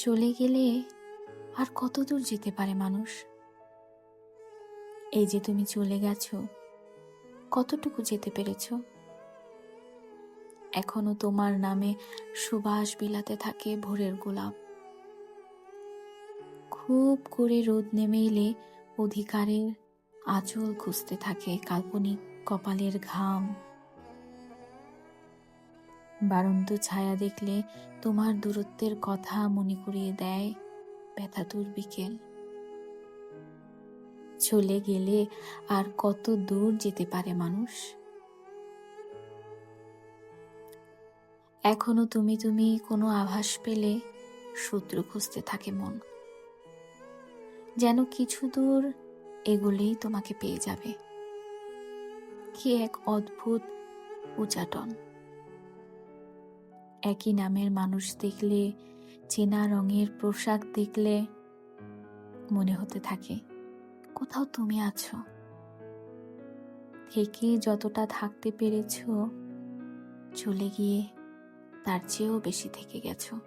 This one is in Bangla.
চলে গেলে আর কত দূর যেতে পারে মানুষ? এই যে তুমি চলে গেছো, কতটুকু যেতে পেরেছ? এখনও তোমার নামে সুবাস বিলাতে থাকে ভোরের গোলাপ। খুব করে রোদ নেমে এলে অধিকারের আঁচল খুঁজতে থাকে কাল্পনিক কপালের ঘাম। বারন্ত ছায়া দেখলে তোমার দূরত্বের কথা মনে করিয়ে দেয় ব্যথাতুর বিকেল। চলে গেলে আর কত দূর যেতে পারে মানুষ? এখনও তুমি তুমি কোনো আভাস পেলে শত্রু খুঁজতে থাকে মন। যেন কিছু দূর এগুলেই তোমাকে পেয়ে যাবে। কি এক অদ্ভুত উচাটন। একই নামের মানুষ দেখলে, চেনা রঙের পোশাক দেখলে মনে হতে থাকে, কোথাও তুমি আছো? থেকে যতটা থাকতে পেরেছ, চলে গিয়ে তার চেয়েও বেশি থেকে গেছো।